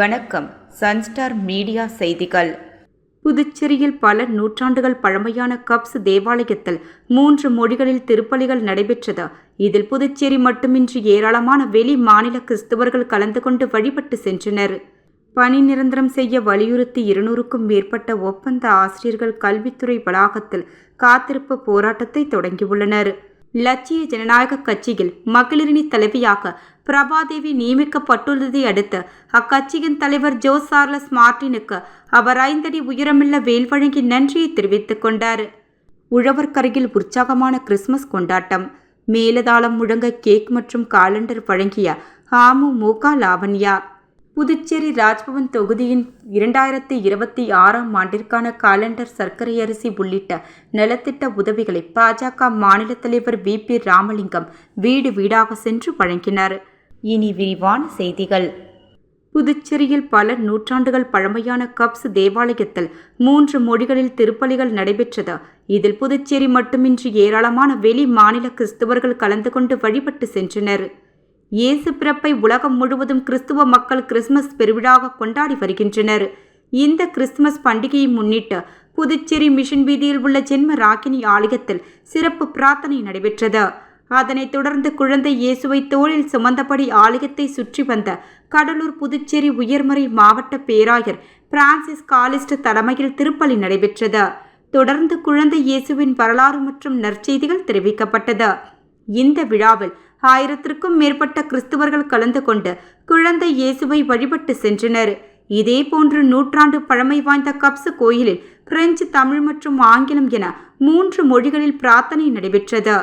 வணக்கம். Sunstar media செய்திகள். புதுச்சேரியில் பல நூற்றாண்டுகள் பழமையான கப்ஸ் தேவாலயத்தில் மூன்று மொழிகளில் திருப்பலிகள் நடைபெற்றது. இதில் புதுச்சேரி மட்டுமின்றி ஏராளமான வெளி மாநில கிறிஸ்தவர்கள் கலந்து கொண்டு வழிபட்டு சென்றனர். பணி நிரந்தரம் செய்ய வலியுறுத்தி இருநூறுக்கும் மேற்பட்ட ஒப்பந்த ஆசிரியர்கள் கல்வித்துறை வளாகத்தில் காத்திருப்பு போராட்டத்தை தொடங்கியுள்ளனர். லட்சிய ஜனநாயக கட்சியில் மகளிரணி தலைவியாக பிரபாதேவி நியமிக்கப்பட்டுள்ளதை அடுத்து அக்கட்சியின் தலைவர் ஜோ சார்லஸ் மார்டினுக்கு அவர் ஐந்தடி உயரமுள்ள வேல் வழங்கி நன்றியை தெரிவித்துக் கொண்டார். உழவர்கரையில் உற்சாகமான கிறிஸ்துமஸ் கொண்டாட்டம். மேலதாளம் முழங்க கேக் மற்றும் காலண்டர் வழங்கிய அமமுக லாவண்யா. புதுச்சேரி ராஜ்பவன் தொகுதியின் இரண்டாயிரத்தி இருபத்தி ஆறாம் ஆண்டிற்கான காலண்டர் சர்க்கரை அரிசி உள்ளிட்ட நலத்திட்ட உதவிகளை பாஜக மாநில தலைவர் வி பி ராமலிங்கம் வீடு வீடாக சென்று வழங்கினார். இனி விரிவான செய்திகள். புதுச்சேரியில் பல நூற்றாண்டுகள் பழமையான கப்ஸ் தேவாலயத்தில் மூன்று மொழிகளில் திருப்பலிகள் நடைபெற்றது. இதில் புதுச்சேரி மட்டுமின்றி ஏராளமான வெளி மாநில கிறிஸ்தவர்கள் கலந்து கொண்டு வழிபட்டு சென்றனர். இயேசு பிறப்பை உலகம் முழுவதும் கிறிஸ்துவ மக்கள் கிறிஸ்துமஸ் பெருவிழாக கொண்டாடி வருகின்றனர். இந்த கிறிஸ்துமஸ் பண்டிகையை முன்னிட்டு புதுச்சேரி மிஷன் வீதியில் உள்ள ஜென்ம ராகினி ஆலயத்தில் சிறப்பு பிரார்த்தனை நடைபெற்றது. அதனைத் தொடர்ந்து குழந்தை இயேசுவை தோளில் சுமந்தபடி ஆலயத்தை சுற்றி வந்த கடலூர் புதுச்சேரி உயர்மறை மாவட்ட பேராயர் பிரான்சிஸ் காலிஸ்ட் தலைமையில் திருப்பலி நடைபெற்றது. தொடர்ந்து குழந்தை இயேசுவின் வரலாறு மற்றும் நற்செய்திகள் தெரிவிக்கப்பட்டது. இந்த விழாவில் ஆயிரத்திற்கும் மேற்பட்ட கிறிஸ்துவர்கள் கலந்து கொண்டு குழந்தை இயேசுவை வழிபட்டு சென்றனர். இதே போன்று நூற்றாண்டு பழமை வாய்ந்த கப்ஸ் கோயிலில் பிரெஞ்சு தமிழ் மற்றும் ஆங்கிலம் என மூன்று மொழிகளில் பிரார்த்தனை நடைபெற்றது.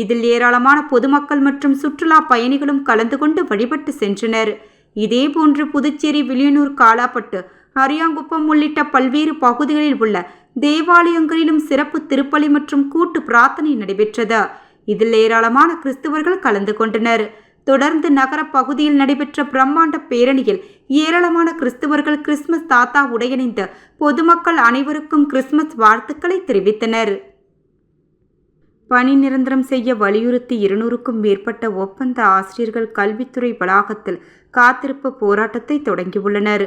இதில் ஏராளமான பொதுமக்கள் மற்றும் சுற்றுலா பயணிகளும் கலந்து கொண்டு வழிபட்டு சென்றனர். இதேபோன்று புதுச்சேரி வில்லியனூர் காலாப்பட்டு அரியாங்குப்பம் உள்ளிட்ட பல்வேறு பகுதிகளில் உள்ள தேவாலயங்களிலும் சிறப்பு திருப்பலி மற்றும் கூட்டு பிரார்த்தனை நடைபெற்றது. இதில் ஏராளமான கிறிஸ்துவர்கள் கலந்து கொண்டனர். தொடர்ந்து நகர பகுதியில் நடைபெற்ற பிரம்மாண்ட பேரணியில் ஏராளமான கிறிஸ்துவர்கள் கிறிஸ்துமஸ் தாத்தா உடையணிந்து பொதுமக்கள் அனைவருக்கும் கிறிஸ்துமஸ் வாழ்த்துக்களை தெரிவித்தனர். பணி நிரந்தரம் செய்ய வலியுறுத்தி இருநூறுக்கும் மேற்பட்ட ஒப்பந்த ஆசிரியர்கள் கல்வித்துறை வளாகத்தில் காத்திருப்பு போராட்டத்தை தொடங்கியுள்ளனர்.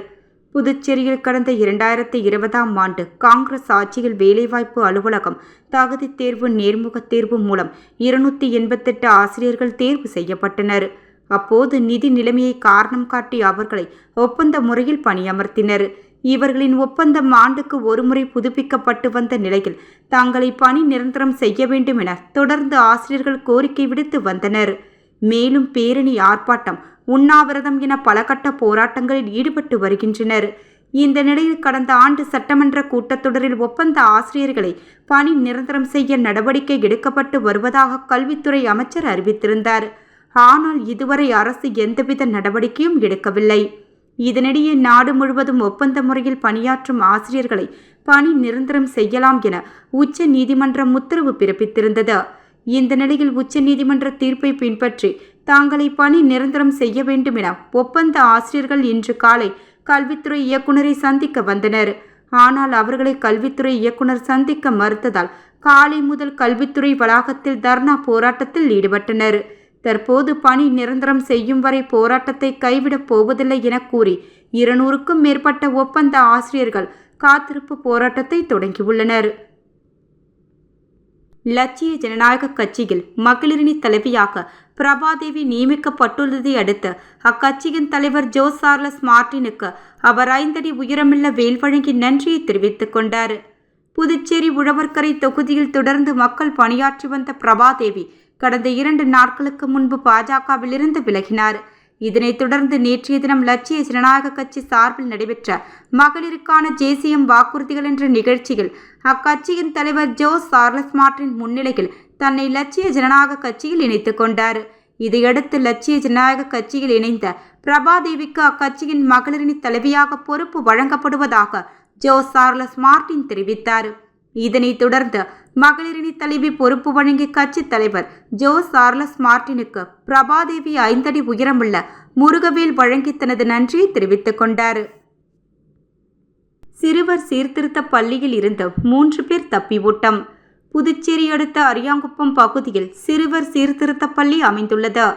புதுச்சேரியில் கடந்த இரண்டாயிரத்தி இருபதாம் ஆண்டு காங்கிரஸ் ஆட்சியில் வேலைவாய்ப்பு அலுவலகம் தகுதி தேர்வு நேர்முக தேர்வு மூலம் இருநூத்தி எண்பத்தெட்டு ஆசிரியர்கள் தேர்வு செய்யப்பட்டனர். அப்போது நிதி நிலைமையை காரணம் காட்டி அவர்களை ஒப்பந்த முறையில் பணியமர்த்தினர். இவர்களின் ஒப்பந்தம் ஆண்டுக்கு ஒருமுறை புதுப்பிக்கப்பட்டு வந்த நிலையில் தங்களை பணி நிரந்தரம் செய்ய வேண்டும் என தொடர்ந்து ஆசிரியர்கள் கோரிக்கை விடுத்து வந்தனர். மேலும் பேரணி ஆர்ப்பாட்டம் உண்ணாவிரதம் என பல கட்ட போராட்டங்களில் ஈடுபட்டு வருகின்றனர். இந்த நிலையில் கடந்த ஆண்டு சட்டமன்ற கூட்டத்தொடரில் ஒப்பந்த ஆசிரியர்களை பணி நிரந்தரம் செய்ய நடவடிக்கை எடுக்கப்பட்டு வருவதாக கல்வித்துறை அமைச்சர் அறிவித்திருந்தார். ஆனால் இதுவரை அரசு எந்தவித நடவடிக்கையும் எடுக்கவில்லை. இதனிடையே நாடு முழுவதும் ஒப்பந்த முறையில் பணியாற்றும் ஆசிரியர்களை பணி நிரந்தரம் செய்யலாம் என உச்ச நீதிமன்றம் உத்தரவு பிறப்பித்திருந்தது. இந்த நிலையில் உச்ச நீதிமன்ற தீர்ப்பை பின்பற்றி தாங்களை பணி நிரந்தரம் செய்ய வேண்டும் என ஒப்பந்த ஆசிரியர்கள் இன்று காலை கல்வித்துறை இயக்குநரை சந்திக்க வந்தனர். ஆனால் அவர்களை கல்வித்துறை இயக்குனர் சந்திக்க மறுத்ததால் காலை முதல் கல்வித்துறை வளாகத்தில் தர்ணா போராட்டத்தில் ஈடுபட்டனர். தற்போது பணி நிரந்தரம் செய்யும் வரை போராட்டத்தை கைவிடப் போவதில்லை என கூறி இருநூறுக்கும் மேற்பட்ட ஒப்பந்த ஆசிரியர்கள் காத்திருப்பு போராட்டத்தை தொடங்கியுள்ளனர். லட்சிய ஜனநாயக கட்சியில் மகளிரணி தலைவியாக பிரபாதேவி நியமிக்கப்பட்டுள்ளதை அடுத்து அக்கட்சியின் தலைவர் ஜோ சார்லஸ் மார்டினுக்கு அவர் ஐந்தடி உயரமுள்ள வேல் வழங்கி நன்றியை தெரிவித்துக் கொண்டார். புதுச்சேரி உழவர்கரை தொகுதியில் தொடர்ந்து மக்கள் பணியாற்றி வந்த பிரபாதேவி கடந்த இரண்டு நாட்களுக்கு முன்பு பாஜகவிலிருந்து விலகினார். இதனைத் தொடர்ந்து நேற்றைய தினம் லட்சிய ஜனநாயக கட்சி சார்பில் நடைபெற்ற மகளிருக்கான ஜேசியம் வாக்குறுதிகள் என்ற நிகழ்ச்சியில் அக்கட்சியின் தலைவர் ஜோ சார்லஸ் மார்டின் முன்னிலையில் தன்னை லட்சிய ஜனநாயக கட்சியில் இணைத்துக் கொண்டார். இதையடுத்து லட்சிய ஜனநாயக கட்சியில் இணைந்த பிரபாதேவிக்கு அக்கட்சியின் மகளிரணி தலைவியாக பொறுப்பு வழங்கப்படுவதாக ஜோ சார்லஸ் மார்டின் தெரிவித்தார். இதனைத் தொடர்ந்து மகளிரணி தலைவி பொறுப்பு வழங்கிய கட்சி தலைவர் ஜோ சார்லஸ் மார்டினுக்கு பிரபாதேவி ஐந்தடி உயரமுள்ள முருகவேல் வழங்கி தனது நன்றியை தெரிவித்துக் கொண்டார். சிறுவர் சீர்திருத்த பள்ளியில் இருந்து மூன்று பேர் தப்பி ஓட்டம். புதுச்சேரி அடுத்த அரியாங்குப்பம் பகுதியில் சிறுவர் சீர்திருத்த பள்ளி அமைந்துள்ளது.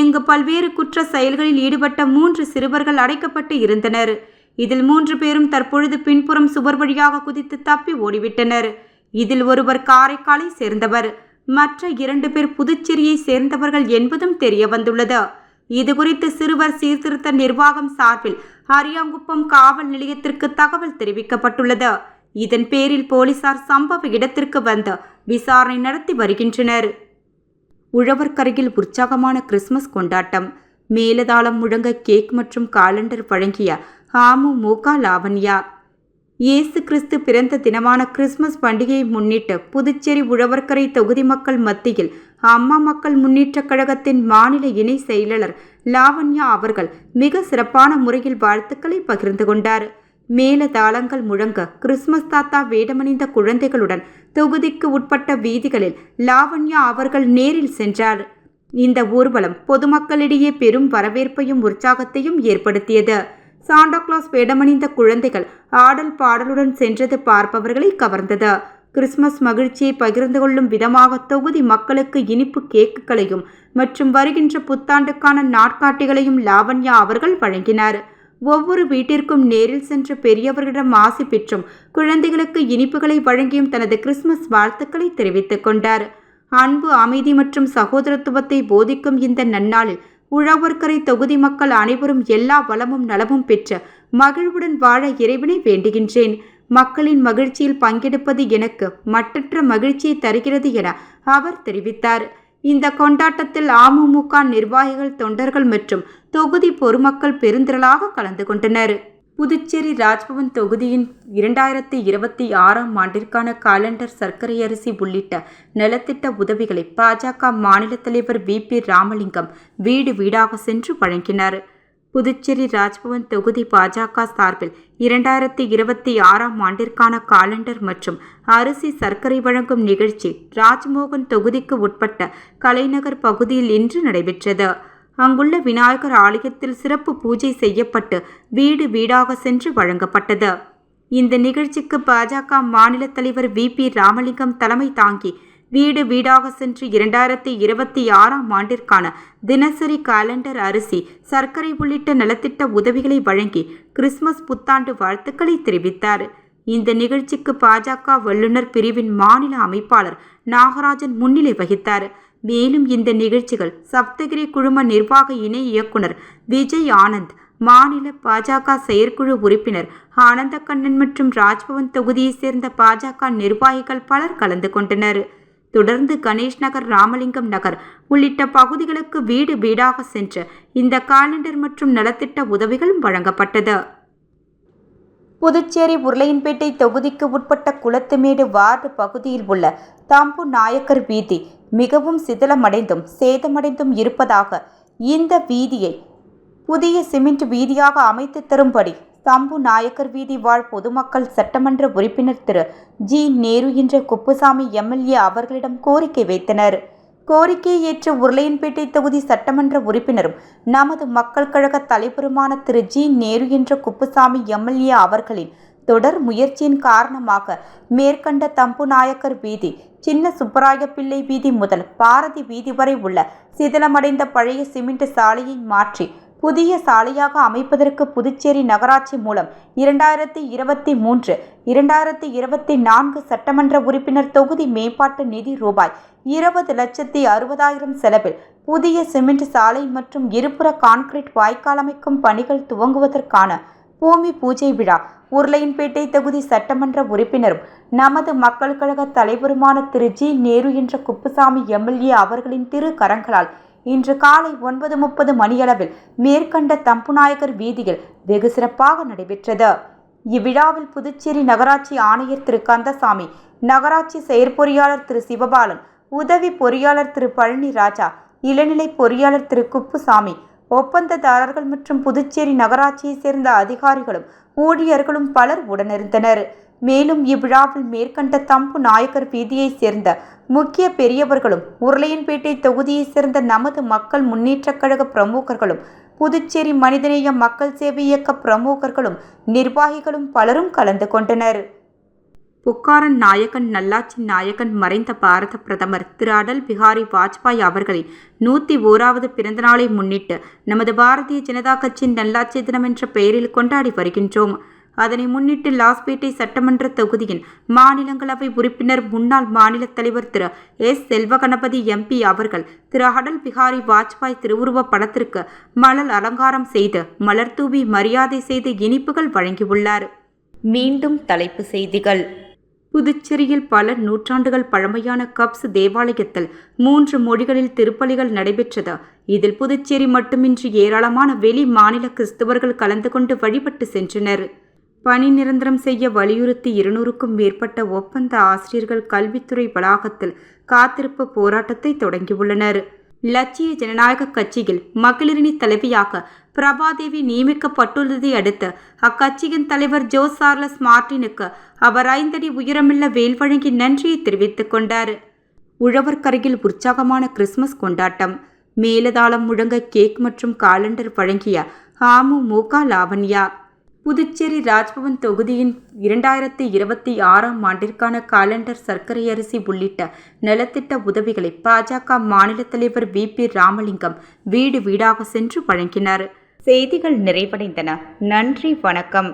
இங்கு பல்வேறு குற்ற செயல்களில் ஈடுபட்ட மூன்று சிறுவர்கள் அடைக்கப்பட்டு இருந்தனர். இதில் மூன்று பேரும் தற்பொழுது பின்புறம் சுவர் வழியாக குதித்து தப்பி ஓடிவிட்டனர். இதில் ஒருவர் காரைக்காலை சேர்ந்தவர். மற்ற இரண்டு பேர் புதுச்சேரியை சேர்ந்தவர்கள் என்பதும் தெரிய வந்துள்ளது. இதுகுறித்து சிறுவர் சீர்திருத்த நிர்வாகம் சார்பில் அரியாங்குப்பம் காவல் நிலையத்திற்கு தகவல் தெரிவிக்கப்பட்டுள்ளது. இதன் பேரில் போலீசார் சம்பவ இடத்திற்கு வந்து விசாரணை நடத்தி வருகின்றனர். உழவர்கரையில் உற்சாகமான கிறிஸ்துமஸ் கொண்டாட்டம். மேலதாளம் முழங்க கேக் மற்றும் காலண்டர் வழங்கிய அமமுக லாவண்யா. இயேசு கிறிஸ்து பிறந்த தினமான கிறிஸ்மஸ் பண்டிகையை முன்னிட்டு புதுச்சேரி உழவர்கரை தொகுதி மக்கள் மத்தியில் அம்மா மக்கள் முன்னேற்றக் கழகத்தின் மாநில இணை செயலாளர் லாவண்யா அவர்கள் மிக சிறப்பான முறையில் வாழ்த்துக்களை பகிர்ந்து கொண்டார். மேல தாளங்கள் முழங்க கிறிஸ்மஸ் தாத்தா வேடமணிந்த குழந்தைகளுடன் தொகுதிக்கு உட்பட்ட வீதிகளில் லாவண்யா அவர்கள் நேரில் சென்றார். இந்த ஊர்வலம் பொதுமக்களிடையே பெரும் வரவேற்பையும் உற்சாகத்தையும் ஏற்படுத்தியது. சாண்டா கிளாஸ் வேடமணிந்த குழந்தைகள் ஆடல் பாடலுடன் சென்றது பார்ப்பவர்களை கவர்ந்தது. கிறிஸ்மஸ் மகிழ்ச்சியை பகிர்ந்து கொள்ளும் விதமாக தொகுதி மக்களுக்கு இனிப்பு கேக்குகளையும் மற்றும் வருகின்ற புத்தாண்டுக்கான நாட்காட்டிகளையும் லாவண்யா அவர்கள் வழங்கினார். ஒவ்வொரு வீட்டிற்கும் நேரில் சென்று பெரியவர்களிடம் ஆசி பெற்றும் குழந்தைகளுக்கு இனிப்புகளை வழங்கியும் தனது கிறிஸ்துமஸ் வாழ்த்துக்களை தெரிவித்துக் கொண்டார். அன்பு அமைதி மற்றும் சகோதரத்துவத்தை போதிக்கும் இந்த நன்னாளில் உழவர்கரை தொகுதி மக்கள் அனைவரும் எல்லா வளமும் நலமும் பெற்று மகிழ்வுடன் வாழ இறைவனை வேண்டுகின்றேன். மக்களின் மகிழ்ச்சியில் பங்கெடுப்பது எனக்கு மற்றற்ற மகிழ்ச்சியை தருகிறது என அவர் தெரிவித்தார். இந்த கொண்டாட்டத்தில் அமமுக நிர்வாகிகள் தொண்டர்கள் மற்றும் தொகுதி பொதுமக்கள் பெருந்திரளாக கலந்து கொண்டனர். புதுச்சேரி ராஜ்பவன் தொகுதியின் இரண்டாயிரத்தி இருபத்தி ஆறாம் ஆண்டிற்கான காலண்டர் சர்க்கரை அரிசி உள்ளிட்ட நலத்திட்ட உதவிகளை பாஜக மாநில தலைவர் வி பி ராமலிங்கம் வீடு வீடாக சென்று வழங்கினார். புதுச்சேரி ராஜ்பவன் தொகுதி பாஜக சார்பில் இரண்டாயிரத்தி இருபத்தி ஆறாம் ஆண்டிற்கான காலண்டர் மற்றும் அரிசி சர்க்கரை வழங்கும் நிகழ்ச்சி ராஜ்மோகன் தொகுதிக்கு உட்பட்ட கலைநகர் பகுதியில் இன்று நடைபெற்றது. அங்குள்ள விநாயகர் ஆலயத்தில் சிறப்பு பூஜை செய்யப்பட்டு வீடு வீடாக சென்று வழங்கப்பட்டது. இந்த நிகழ்ச்சிக்கு பாஜக மாநில தலைவர் வி. பி. ராமலிங்கம் தலைமை தாங்கி வீடு வீடாக சென்று இரண்டாயிரத்தி இருபத்தி ஆறாம் ஆண்டிற்கான தினசரி காலண்டர் அரிசி சர்க்கரை உள்ளிட்ட நலத்திட்ட உதவிகளை வழங்கி கிறிஸ்துமஸ் புத்தாண்டு வாழ்த்துக்களை தெரிவித்தார். இந்த நிகழ்ச்சிக்கு பாஜக வல்லுநர் பிரிவின் மாநில அமைப்பாளர் நாகராஜன் முன்னிலை வகித்தார். மேலும் இந்த நிகழ்ச்சிகள் சப்தகிரி குழும நிர்வாக இணை இயக்குனர் விஜய் ஆனந்த் மாநில பாஜக செயற்குழு உறுப்பினர் ஆனந்தக்கண்ணன் மற்றும் ராஜ்பவன் தொகுதியைச் சேர்ந்த பாஜக நிர்வாகிகள் பலர் கலந்து கொண்டனர். தொடர்ந்து கணேஷ் நகர் ராமலிங்கம் நகர் உள்ளிட்ட பகுதிகளுக்கு வீடு வீடாக சென்று இந்த காலண்டர் மற்றும் நலத்திட்ட உதவிகளும் வழங்கப்பட்டது. புதுச்சேரி உருளையன்பேட்டை தொகுதிக்கு உட்பட்ட குளத்துமேடு வார்டு பகுதியில் உள்ள தம்பு நாயக்கர் வீதி மிகவும் சிதிலமடைந்தும் சேதமடைந்தும் இருப்பதாக இந்த வீதியை புதிய சிமெண்ட் வீதியாக அமைத்து தரும்படி தம்பு நாயக்கர் வீதி வாழ் பொதுமக்கள் சட்டமன்ற உறுப்பினர் திரு. ஜி. நேரு என்ற குப்புசாமி எம்எல்ஏ அவர்களிடம் கோரிக்கை வைத்தனர். கோரிக்கையை ஏற்ற உருளையன்பேட்டை தொகுதி சட்டமன்ற உறுப்பினரும் நமது மக்கள் கழக தலைவருமான திரு. ஜி. நேரு என்ற குப்புசாமி எம்எல்ஏ அவர்களின் தொடர் முயற்சியின் காரணமாக மேற்கண்ட தம்பு நாயக்கர் வீதி சின்ன சுப்பராய பிள்ளை வீதி முதல் பாரதி வீதி வரை உள்ள சிதிலமடைந்த பழைய சிமெண்ட் சாலையை மாற்றி புதிய சாலையாக அமைப்பதற்கு புதுச்சேரி நகராட்சி மூலம் இரண்டாயிரத்தி இருபத்தி மூன்று இரண்டாயிரத்தி இருபத்தி நான்கு சட்டமன்ற உறுப்பினர் தொகுதி மேம்பாட்டு நிதி ரூபாய் இருபது லட்சத்தி அறுபதாயிரம் செலவில் புதிய சிமெண்ட் சாலை மற்றும் இருபுற கான்கிரீட் வாய்க்கால் அமைக்கும் பணிகள் துவங்குவதற்கான பூமி பூஜை விழா உருளையன்பேட்டை தொகுதி சட்டமன்ற உறுப்பினரும் நமது மக்கள் கழக தலைவருமான திரு. ஜி. நேரு என்ற குப்புசாமி எம்எல்ஏ அவர்களின் திரு. கரங்களால் இன்று காலை ஒன்பது முப்பது மணியளவில் மேற்கண்ட தம்புநாயகர் வீதியில் வெகு சிறப்பாக நடைபெற்றது. இவ்விழாவில் புதுச்சேரி நகராட்சி ஆணையர் திரு. கந்தசாமி நகராட்சி செயற்பொறியாளர் திரு. சிவபாலன் உதவி பொறியாளர் திரு. பழனி ராஜா இளநிலை பொறியாளர் திரு. குப்புசாமி ஒப்பந்ததாரர்கள் மற்றும் புதுச்சேரி நகராட்சியைச் சேர்ந்த அதிகாரிகளும் ஊழியர்களும் பலர் உடனிருந்தனர். மேலும் இவ்விழாவில் மேற்கண்ட தம்பு நாயக்கர் வீதியைச் சேர்ந்த முக்கிய பெரியவர்களும் உருளையன்பேட்டை தொகுதியைச் சேர்ந்த நமது மக்கள் முன்னேற்றக் கழக பிரமுகர்களும் புதுச்சேரி மனிதநேய மக்கள் சேவை இயக்க பிரமுகர்களும் நிர்வாகிகளும் பலரும் கலந்து கொண்டனர். புக்காரன் நாயகன் நல்லாட்சி நாயகன் மறைந்த பாரத பிரதமர் திரு. அடல் பிஹாரி வாஜ்பாய் அவர்களின் நூற்றி ஓராவது பிறந்தநாளை முன்னிட்டு நமது பாரதிய ஜனதா கட்சியின் நல்லாட்சி தினம் என்ற பெயரில் கொண்டாடி வருகின்றோம். அதனை முன்னிட்டு லாஸ்பேட்டை சட்டமன்ற தொகுதியின் மாநிலங்களவை உறுப்பினர் முன்னாள் மாநில தலைவர் திரு எஸ். செல்வகணபதி எம்பி அவர்கள் திரு அடல் பிஹாரி வாஜ்பாய் திருவுருவப் படத்திற்கு மலர் அலங்காரம் செய்து மலர் தூவி மரியாதை செய்து இனிப்புகள் வழங்கியுள்ளார். மீண்டும் தலைப்பு செய்திகள். புதுச்சேரியில் பல நூற்றாண்டுகள் பழமையான கப்ஸ் தேவாலயத்தில் மூன்று மொழிகளில் திருப்பலிகள் நடைபெற்றது. இதில் புதுச்சேரி மட்டுமின்றி ஏராளமான வெளி மாநில கிறிஸ்தவர்கள் கலந்து கொண்டு வழிபட்டு சென்றனர். பணி நிரந்தரம் செய்ய வலியுறுத்தி இருநூறுக்கும் மேற்பட்ட ஒப்பந்த ஆசிரியர்கள் கல்வித்துறை வளாகத்தில் காத்திருப்பு போராட்டத்தை தொடங்கியுள்ளனர். லட்சிய ஜனநாயக கட்சியில் மகளிரணி தலைவியாக பிரபாதேவி நியமிக்கப்பட்டுள்ளதை அடுத்து அக்கட்சியின் தலைவர் ஜோ சார்லஸ் மார்டினுக்கு அவர் ஐந்தடி உயரமுள்ள வேல் வழங்கி நன்றியை தெரிவித்துக் கொண்டார். உழவர்கரையில் உற்சாகமான கிறிஸ்துமஸ் கொண்டாட்டம். மேலதாளம் முழங்க கேக் மற்றும் காலண்டர் வழங்கிய அமமுக லாவண்யா புதுச்சேரி ராஜ்பவன் தொகுதியின் இரண்டாயிரத்தி இருபத்தி ஆறாம் ஆண்டிற்கான காலண்டர் சர்க்கரை அரிசி உள்ளிட்ட நலத்திட்ட உதவிகளை பாஜக மாநில தலைவர் வி பி ராமலிங்கம் வீடு வீடாக சென்று வழங்கினார். செய்திகள் நிறைவடைந்தன. நன்றி வணக்கம்.